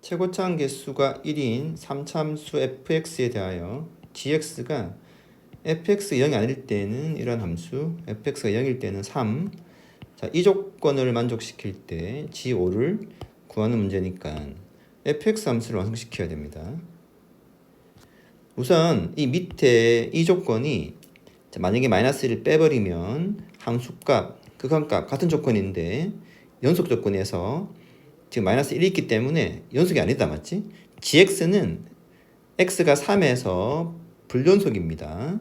최고차항 개수가 1인 3참수 fx에 대하여 gx가 fx 0이 아닐 때는 이런 함수 fx가 0일 때는 3 자, 이 조건을 만족시킬 때 g5를 구하는 문제니까 fx 함수를 완성시켜야 됩니다. 우선 이 밑에 이 조건이 자, 만약에 마이너스 1을 빼버리면 함수값, 극한값 같은 조건인데 연속 조건에서 지금 마이너스 1이 있기 때문에 연속이 아니다 맞지? gx는 x가 3에서 불연속입니다.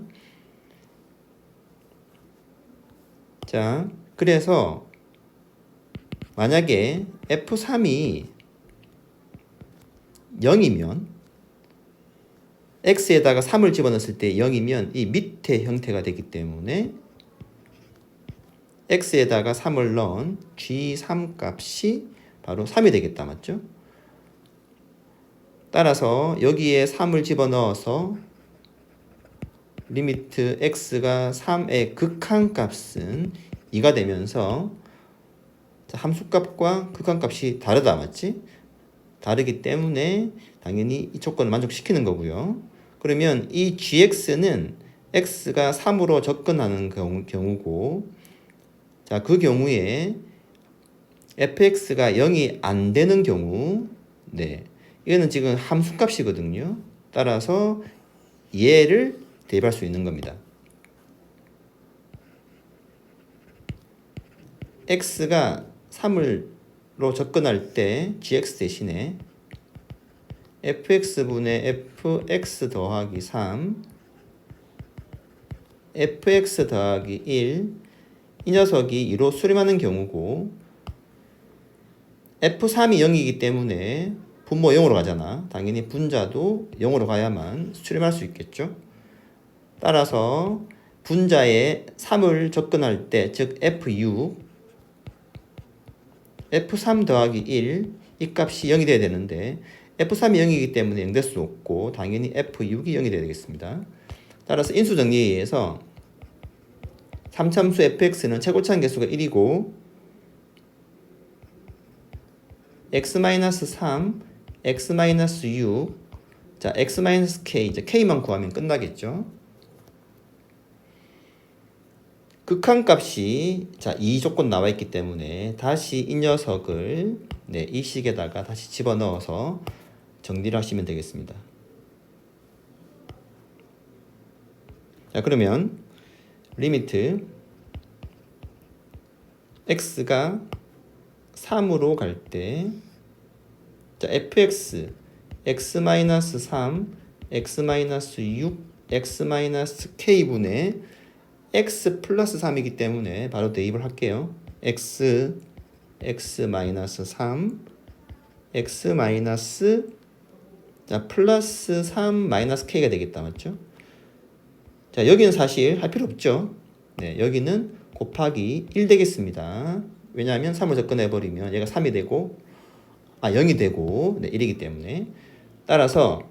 자, 그래서 만약에 f3이 0이면 x에다가 3을 집어넣었을 때 0이면 이 밑에 형태가 되기 때문에 x에다가 3을 넣은 g3 값이 바로 3이 되겠다 맞죠? 따라서 여기에 3을 집어넣어서 리미트 x가 3의 극한값은 2가 되면서 함수값과 극한값이 다르다 맞지? 다르기 때문에 당연히 이 조건을 만족시키는 거고요. 그러면 이 gx는 x가 3으로 접근하는 경우, 고 자, 그 경우에 fx가 0이 안 되는 경우 네. 이거는 지금 함수값이거든요. 따라서 얘를 대입할 수 있는 겁니다. x가 3으로 접근할 때 gx 대신에 fx분의 fx 더하기 3 fx 더하기 1 이 녀석이 2로 수렴하는 경우고 f3이 0이기 때문에 분모 0으로 가잖아. 당연히 분자도 0으로 가야만 수렴할 수 있겠죠. 따라서 분자에 3을 접근할 때, 즉 F6, F3 더하기 1, 이 값이 0이 돼야 되는데 F3이 0이기 때문에 0될 수 없고 당연히 F6이 0이 돼야 되겠습니다. 따라서 인수 정리에 의해서 3참수 fx는 최고차항 개수가 1이고 x-3, x-6, 자 x-k 이제 k만 구하면 끝나겠죠. 극한값이 자, 이 조건 나와 있기 때문에 다시 이 녀석을 네, 이 식에다가 다시 집어넣어서 정리를 하시면 되겠습니다. 자, 그러면 리미트 x가 3으로 갈 때 자, fx x-3, x-6, x-k분의 x 플러스 3이기 때문에 바로 대입을 할게요. x x-3 x 마이너스 자 플러스 3 마이너스 k가 되겠다 맞죠? 자 여기는 사실 할 필요 없죠. 네 여기는 곱하기 1 되겠습니다. 왜냐하면 3을 접근해 버리면 얘가 3이 되고 아 0이 되고 네 1이기 때문에 따라서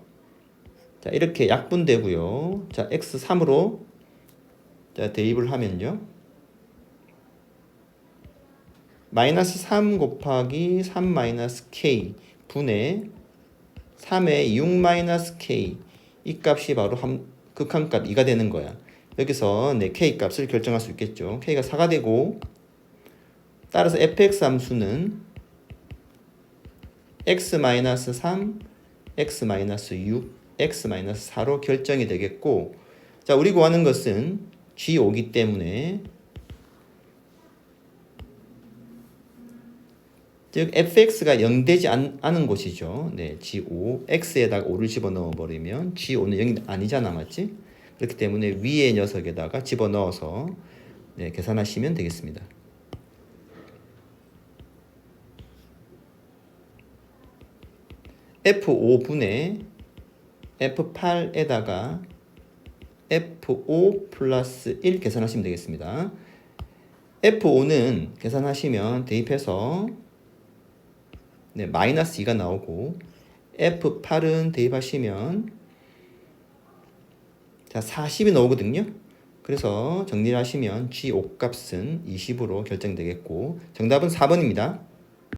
자 이렇게 약분되고요. 자 x 3으로 자, 대입을 하면요. 마이너스 3 곱하기 3 마이너스 k 분의 3의 6 마이너스 k 이 값이 바로 한, 극한값 2가 되는 거야. 여기서 내 k 값을 결정할 수 있겠죠. k가 4가 되고 따라서 fx 함수는 x 마이너스 3, x 마이너스 6, x 마이너스 4로 결정이 되겠고 자 우리 구하는 것은 G5기 때문에 즉 fx가 0 되지 않, 은 곳이죠. 네, G5 x에다가 5를 집어넣어 버리면 G5는 0이 아니잖아, 맞지? 그렇기 때문에 위의 녀석에다가 집어넣어서 네, 계산하시면 되겠습니다. F5분의 F8에다가 F5 플러스 1 계산하시면 되겠습니다. F5는 계산하시면 대입해서 네, 마이너스 2가 나오고 F8은 대입하시면 자 40이 나오거든요. 그래서 정리를 하시면 G5 값은 20으로 결정되겠고 정답은 4번입니다.